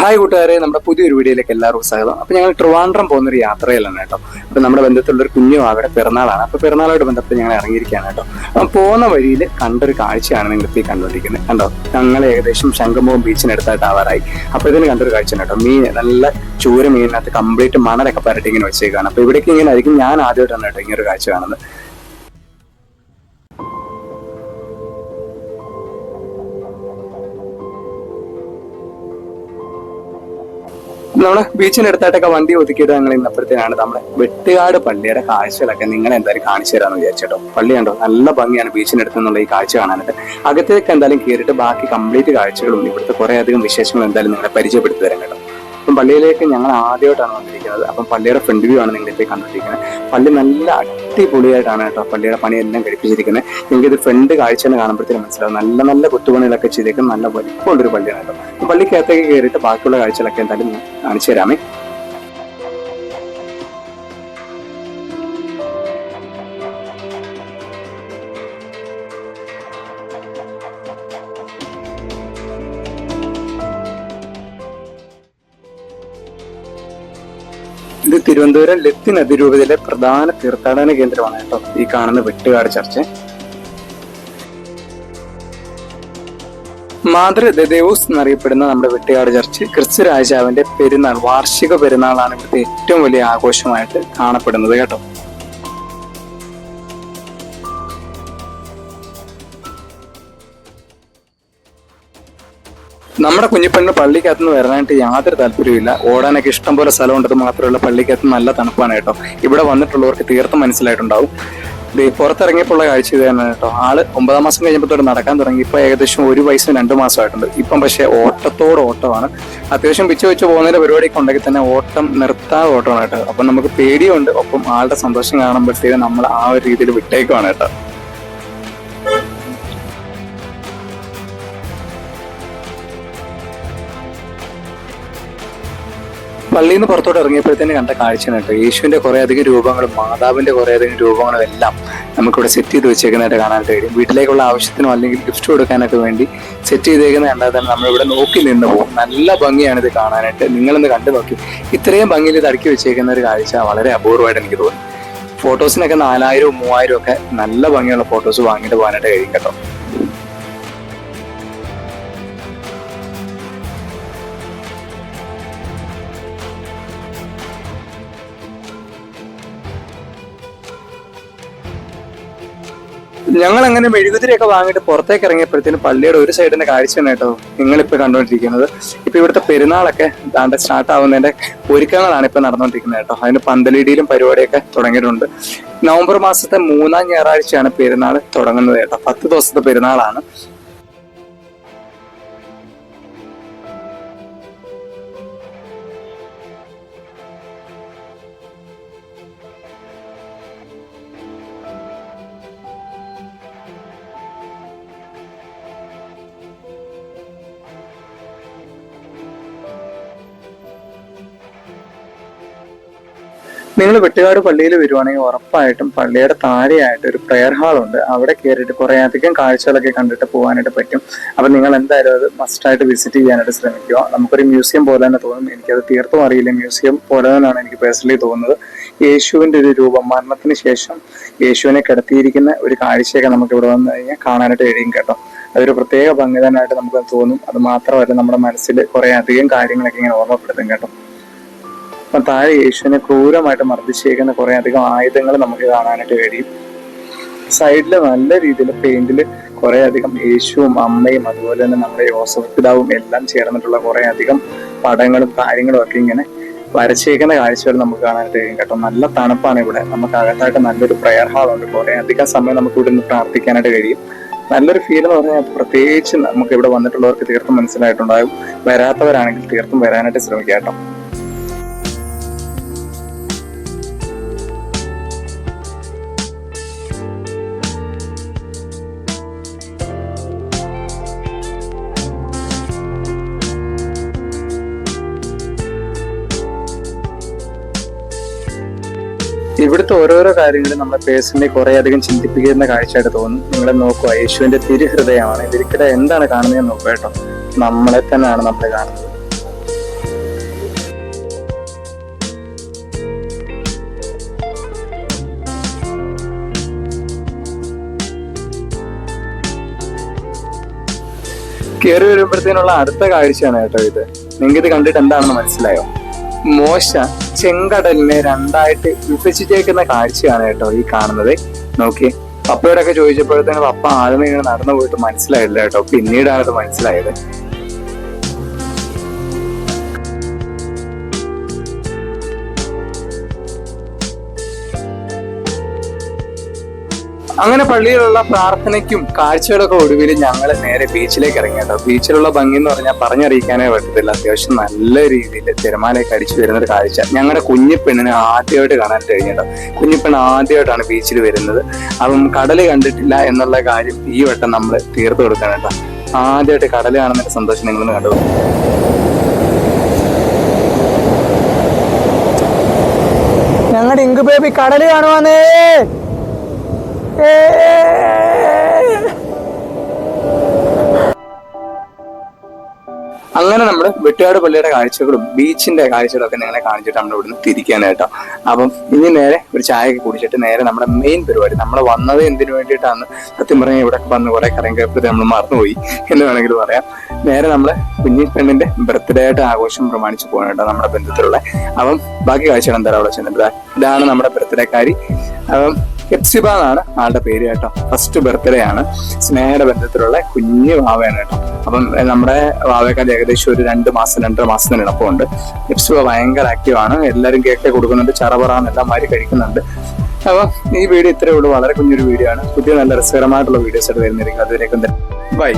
Hi കൂട്ടുകാരെ നമ്മുടെ പുതിയൊരു വീഡിയോയിലേക്ക് എല്ലാവർക്കും സ്വാഗതം. അപ്പൊ ഞങ്ങൾ ട്രിവാൻഡ്രം പോകുന്നൊരു യാത്രയിലാണ് കേട്ടോ. അപ്പൊ നമ്മുടെ ബന്ധത്തിലുള്ള ഒരു കുഞ്ഞു അവിടെ പിറന്നാളാണ്. അപ്പൊ പിറന്നാളോട് ബന്ധപ്പെട്ട് ഞങ്ങൾ ഇറങ്ങിയിരിക്കുകയാണ് കേട്ടോ. അപ്പം പോകുന്ന വഴിയിൽ കണ്ടൊരു കാഴ്ചയാണ് നിങ്ങൾ ഇപ്പോൾ കണ്ടുകൊണ്ടിരിക്കുന്നത്. കണ്ടോ? ഞങ്ങൾ ഏകദേശം ശംഖുമുഖം ബീച്ചിനടുത്തായിട്ട് ആവാറായി. അപ്പൊ ഇതിന് കണ്ടൊരു കാഴ്ച കേട്ടോ. മീൻ നല്ല ചൂര മീനിനകത്ത് കംപ്ലീറ്റ് മണലൊക്കെ പരട്ടി ഇങ്ങനെ വെച്ചേക്കാണ് അപ്പൊ ഇവിടേക്ക് ഇങ്ങനെ ആയിരിക്കും ഞാൻ ആദ്യമായിട്ടാണ് കേട്ടോ ഇങ്ങനെ ഒരു കാഴ്ച കാണുന്നത്. നമ്മുടെ ബീച്ചിനടുത്തായിട്ടൊക്കെ വണ്ടി ഒതുക്കിയിട്ട് ഞങ്ങൾ ഇന്നപ്പോഴത്തേനാണ് നമ്മുടെ വെട്ടുകാട് പള്ളിയുടെ കാഴ്ചകളൊക്കെ നിങ്ങൾ എന്തായാലും കാണിച്ചു തരാമെന്ന് വിചാരിച്ചോ പള്ളി കണ്ടോ? നല്ല ഭംഗിയാണ് ബീച്ചിനടുത്ത് നിന്നുള്ള ഈ കാഴ്ച കാണാനായിട്ട്. അകത്തേക്ക് എന്തായാലും കയറിയിട്ട് ബാക്കി കംപ്ലീറ്റ് കാഴ്ചകളും ഇവിടുത്തെ കുറെ അധികം വിശേഷങ്ങളും എന്തായാലും നിങ്ങളെ പരിചയപ്പെടുത്തി തരാം കേട്ടോ. അപ്പം പള്ളിയിലേക്ക് ഞങ്ങൾ ആദ്യമായിട്ടാണ് വന്നിരിക്കുന്നത്. അപ്പം പള്ളിയുടെ ഫ്രണ്ട് വ്യൂ ആണ് നിങ്ങളിപ്പോൾ കണ്ടിരിക്കുന്നത് പള്ളി നല്ല അടിപൊളിയായിട്ടാണ് കേട്ടോ പള്ളിയുടെ പണിയെല്ലാം കഴിപ്പിച്ചിരിക്കുന്നത്. ഇത് ഫ്രണ്ട് കാഴ്ച തന്നെ കാണുമ്പോഴത്തേക്കും മനസ്സിലാവും. നല്ല നല്ല കൊത്തുപണികളൊക്കെ ചെയ്തേക്കും നല്ല വലിപ്പമുള്ളൊരു പള്ളിയാണ് കേട്ടോ. പള്ളിക്കകത്തേക്ക് കയറിയിട്ട് ബാക്കിയുള്ള കാഴ്ചകളൊക്കെ എന്തായാലും കാണിച്ചു തരാമേ ഇത് തിരുവനന്തപുരം ലത്തി നദിരൂപതയിലെ പ്രധാന തീർത്ഥാടന കേന്ദ്രമാണ് കേട്ടോ. ഈ കാണുന്ന വെട്ടുകാട് ചർച്ച്. മാതൃ ദദേവൂസ് എന്നറിയപ്പെടുന്ന നമ്മുടെ വെട്ടുകാട് ചർച്ച് ക്രിസ്തു രാജാവിന്റെ പെരുന്നാൾ വാർഷിക പെരുന്നാളാണ് ഇവിടുത്തെ ഏറ്റവും വലിയ ആഘോഷമായിട്ട് കാണപ്പെടുന്നത് കേട്ടോ. നമ്മുടെ കുഞ്ഞിപ്പെണ്ണ് പള്ളിക്കകത്ത് നിന്ന് വരാനായിട്ട് യാതൊരു താല്പര്യമില്ല ഓടാനൊക്കെ ഇഷ്ടം പോലെ സ്ഥലമുണ്ടത് മാത്രമല്ല പള്ളിക്കകത്ത് നല്ല തണുപ്പാണ് കേട്ടോ. ഇവിടെ വന്നിട്ടുള്ളവർക്ക് തീർത്തും മനസ്സിലായിട്ടുണ്ടാവും. ദേ പുറത്തിറങ്ങിയപ്പോൾ കാഴ്ച ഇത് തന്നെ കേട്ടോ. ആൾ ഒമ്പതാം മാസം കഴിഞ്ഞപ്പോൾ നടക്കാൻ തുടങ്ങി. ഇപ്പൊ ഏകദേശം ഒരു വയസ്സും രണ്ട് മാസമായിട്ടുണ്ട്. ഇപ്പം പക്ഷേ ഓട്ടത്തോട് ഓട്ടമാണ്. അത്യാവശ്യം പിച്ചു വെച്ച് പോകുന്നതിന്റെ പരിപാടിയൊക്കെ ഉണ്ടെങ്കിൽ തന്നെ ഓട്ടം നിർത്താതെ ഓട്ടമാണ് കേട്ടോ. അപ്പം നമുക്ക് പേടിയുണ്ട്. ഒപ്പം ആളുടെ സന്തോഷം കാണുമ്പോഴത്തേക്ക് നമ്മൾ ആ ഒരു രീതിയിൽ വിട്ടേക്കുവാണ് കേട്ടോ. പള്ളിയിൽ നിന്ന് പുറത്തോട്ട് ഇറങ്ങിയപ്പോഴത്തേന് കണ്ട കാഴ്ച കേട്ടോ. യേശുവിന്റെ കുറെ അധികം രൂപങ്ങളും മാതാവിന്റെ കുറെ അധികം രൂപങ്ങളും എല്ലാം നമുക്കിവിടെ സെറ്റ് ചെയ്ത് വെച്ചേക്കുന്നതായിട്ട് കാണാനായിട്ട് കഴിയും. വീട്ടിലേക്കുള്ള ആവശ്യത്തിനോ അല്ലെങ്കിൽ ഗിഫ്റ്റ് കൊടുക്കാനൊക്കെ വേണ്ടി സെറ്റ് ചെയ്തേക്കുന്ന കണ്ടാൽ തന്നെ നമ്മളിവിടെ നോക്കി നിന്ന് പോകും. നല്ല ഭംഗിയാണ് ഇത് കാണാനായിട്ട്. നിങ്ങളൊന്ന് കണ്ടു നോക്കി. ഇത്രയും ഭംഗിയിൽ ഇത് അടുക്കി വെച്ചേക്കുന്ന ഒരു കാഴ്ച വളരെ അപൂർവമായിട്ട് എനിക്ക് തോന്നി. ഫോട്ടോസിനൊക്കെ നാലായിരവും മൂവായിരവും ഒക്കെ നല്ല ഭംഗിയുള്ള ഫോട്ടോസ് വാങ്ങിയിട്ട് പോകാനായിട്ട് കഴിയും കേട്ടോ. ഞങ്ങൾ അങ്ങനെ മെഴുകുതിരിയൊക്കെ വാങ്ങിയിട്ട് പുറത്തേക്ക് ഇറങ്ങിയപ്പോഴത്തേന് പള്ളിയുടെ ഒരു സൈഡിന്റെ കാഴ്ചയാണ് കേട്ടോ നിങ്ങളിപ്പോ കണ്ടുകൊണ്ടിരിക്കുന്നത് ഇപ്പൊ ഇവിടുത്തെ പെരുന്നാളൊക്കെ ദാണ്ട സ്റ്റാർട്ട് ആവുന്നതിന്റെ ഒരുക്കങ്ങളാണ് ഇപ്പൊ നടന്നുകൊണ്ടിരിക്കുന്നത് കേട്ടോ. അതിന് പന്തലിടിയിലും പരിപാടിയൊക്കെ തുടങ്ങിയിട്ടുണ്ട്. നവംബർ മാസത്തെ മൂന്നാം ഞായറാഴ്ചയാണ് പെരുന്നാൾ തുടങ്ങുന്നത് കേട്ടോ. പത്ത് ദിവസത്തെ പെരുന്നാളാണ്. നിങ്ങൾ വെട്ടുകാട് പള്ളിയിൽ വരുവാണെങ്കിൽ ഉറപ്പായിട്ടും പള്ളിയുടെ താഴെയായിട്ട് ഒരു പ്രെയർ ഹാൾ ഉണ്ട്. അവിടെ കയറിയിട്ട് കുറേ അധികം കാഴ്ചകളൊക്കെ കണ്ടിട്ട് പോകാനായിട്ട് പറ്റും. അപ്പം നിങ്ങൾ എന്തായാലും അത് മസ്റ്റായിട്ട് വിസിറ്റ് ചെയ്യാനായിട്ട് ശ്രമിക്കുക. നമുക്കൊരു മ്യൂസിയം പോലെ തന്നെ തോന്നും. എനിക്കത് തീർത്തും അറിയില്ല. മ്യൂസിയം പോലെ തന്നെയാണ് എനിക്ക് പേഴ്സണലി തോന്നുന്നത്. യേശുവിന്റെ ഒരു രൂപം മരണത്തിന് ശേഷം യേശുവിനെ കിടത്തിയിരിക്കുന്ന ഒരു കാഴ്ചയൊക്കെ നമുക്ക് ഇവിടെ വന്നു കഴിഞ്ഞാൽ കാണാനായിട്ട് കഴിയും കേട്ടോ. അതൊരു പ്രത്യേക ഭംഗി തന്നെയായിട്ട് നമുക്ക് തോന്നും. അത് മാത്രമല്ല നമ്മുടെ മനസ്സിൽ കുറേ അധികം കാര്യങ്ങളൊക്കെ ഇങ്ങനെ ഓർമ്മപ്പെടുത്തും കേട്ടോ. അപ്പം താഴെ യേശുവിനെ ക്രൂരമായിട്ട് മർദ്ദിച്ചേക്കുന്ന കുറെ അധികം ആയുധങ്ങൾ നമുക്ക് കാണാനായിട്ട് കഴിയും. സൈഡിൽ നല്ല രീതിയിൽ പെയിന്റിൽ കുറേ അധികം യേശുവും അമ്മയും അതുപോലെ തന്നെ നമ്മുടെ യോസഫ് പിതാവും എല്ലാം ചേർന്നിട്ടുള്ള കുറേ അധികം പടങ്ങളും കാര്യങ്ങളും ഒക്കെ ഇങ്ങനെ വരച്ചേക്കുന്ന കാഴ്ചകൾ നമുക്ക് കാണാനായിട്ട് കഴിയും കേട്ടോ. നല്ല തണുപ്പാണ് ഇവിടെ. നമുക്ക് അകത്തായിട്ട് നല്ലൊരു പ്രയർ ഹാൾ ഉണ്ട്. കുറെ അധികം സമയം നമുക്ക് ഇവിടെ നിന്ന് പ്രാർത്ഥിക്കാനായിട്ട് കഴിയും. നല്ലൊരു ഫീൽ എന്ന് പറഞ്ഞാൽ പ്രത്യേകിച്ച് നമുക്ക് ഇവിടെ വന്നിട്ടുള്ളവർക്ക് തീർത്തും മനസ്സിലായിട്ടുണ്ടാകും. വരാത്തവരാണെങ്കിൽ തീർത്തും വരാനായിട്ട് ശ്രമിക്കാം കേട്ടോ. ഇവിടുത്തെ ഓരോരോ കാര്യങ്ങളും നമ്മളെ പേഴ്സണലി കുറെ അധികം ചിന്തിപ്പിക്കുന്ന കാഴ്ചയായിട്ട് തോന്നും. നിങ്ങളെ നോക്കുക യേശുവിന്റെ തിരുഹൃദയമാണ്. ഇതിരിക്കടെ എന്താണ് കാണുന്നതെന്ന് നോക്കുക കേട്ടോ. നമ്മളെ തന്നെയാണ് നമ്മൾ കാണുന്നത്. കയറി വരുമ്പോഴത്തേനുള്ള അടുത്ത കാഴ്ചയാണ് കേട്ടോ ഇത്. നിങ്ങൾക്ക് ഇത് കണ്ടിട്ട് എന്താണെന്ന് മനസ്സിലായോ? മോശ ചെങ്കടലിനെ രണ്ടായിട്ട് വിഭജിച്ചേക്കുന്ന കാഴ്ചയാണ് കേട്ടോ ഈ കാണുന്നത്. നോക്കി. പപ്പയോടൊക്കെ ചോദിച്ചപ്പോഴത്തേന് പപ്പ ആദ്യമേ ഇങ്ങനെ നടന്നു പോയിട്ട് മനസ്സിലായില്ല കേട്ടോ. പിന്നീടാണ് അത് മനസ്സിലായത്. അങ്ങനെ പള്ളിയിലുള്ള പ്രാർത്ഥനയ്ക്കും കാഴ്ചകളൊക്കെ ഒടുവിൽ ഞങ്ങൾ നേരെ ബീച്ചിലേക്ക് ഇറങ്ങിയിട്ടോ ബീച്ചിലുള്ള ഭംഗി എന്ന് പറഞ്ഞാൽ പറഞ്ഞറിയിക്കാനേ പറ്റത്തില്ല. അത്യാവശ്യം നല്ല രീതിയിൽ തിരമാലയൊക്കെ അടിച്ചു വരുന്ന ഒരു കാഴ്ച. ഞങ്ങളുടെ കുഞ്ഞിപ്പെണ്ണിനെ ആദ്യമായിട്ട് കാണാൻ കഴിഞ്ഞിട്ടോ കുഞ്ഞിപ്പെണ് ആദ്യമായിട്ടാണ് ബീച്ചിൽ വരുന്നത്. അപ്പം കടൽ കണ്ടിട്ടില്ല എന്നുള്ള കാര്യം ഈ വട്ടം നമ്മൾ തീർത്തു കൊടുക്കണം കേട്ടോ. ആദ്യമായിട്ട് കടൽ കാണുന്നതിന്റെ സന്തോഷം നിങ്ങളൊന്ന് കണ്ടു ഞങ്ങളുടെ ഇങ്ക് ബേബി കടൽ കാണുവാന്നേ! അങ്ങനെ നമ്മൾ വെട്ടുകാട് പള്ളിയുടെ കാഴ്ചകളും ബീച്ചിന്റെ കാഴ്ചകളും ഒക്കെ നിങ്ങളെ കാണിച്ചിട്ട് നമ്മൾ ഇവിടുന്ന് തിരിക്കാനായിട്ടോ. അപ്പം ഇനി നേരെ ഒരു ചായയൊക്കെ കുടിച്ചിട്ട് നേരെ നമ്മുടെ മെയിൻ പരിപാടി നമ്മൾ വന്നത് എന്തിനു വേണ്ടിയിട്ടാണ്? സത്യം പറഞ്ഞാൽ ഇവിടെ വന്ന് കുറെ കറങ്ങി കയറപ്പത് നമ്മൾ മറന്നുപോയി എന്ന് വേണമെങ്കിൽ പറയാം. നേരെ നമ്മളെ കുഞ്ഞി പെണ്ണിന്റെ ബർത്ത്ഡേ ആയിട്ട് ആഘോഷം പ്രമാണിച്ച് പോകണം നമ്മുടെ ബന്ധത്തിലുള്ള. അപ്പം ബാക്കി കാഴ്ചകൾ എന്താ അവിടെ ചെന്നിട്ട് ഇതാണ് നമ്മുടെ ബർത്ത്ഡേക്കാരി അപ്പം എപ്സിബ എന്നാണ് ആളുടെ പേര് കേട്ടോ. ഫസ്റ്റ് ബർത്ത്ഡേ ആണ്. സ്നേഹയുടെ ബന്ധത്തിലുള്ള കുഞ്ഞു വാവയാണ് കേട്ടോ. അപ്പം നമ്മുടെ വാവയേക്കാൾ ഏകദേശം ഒരു രണ്ട് മാസം രണ്ടര മാസത്തിന് ഇണപ്പമുണ്ട് എപ്സിബ ഭയങ്കര ആക്റ്റീവ് ആണ്. എല്ലാവരും കേക്ക് കൊടുക്കുന്നുണ്ട്. ചറപറാന്നെല്ലാം മാറി കഴിക്കുന്നുണ്ട്. അപ്പൊ ഈ വീഡിയോ ഇത്രയേ ഉള്ളൂ. വളരെ കുഞ്ഞൊരു വീഡിയോ ആണ്. പുതിയ നല്ല രസകരമായിട്ടുള്ള വീഡിയോസ് ആയിട്ട് വരുന്നിരിക്കും അതുവരേക്കും ബൈ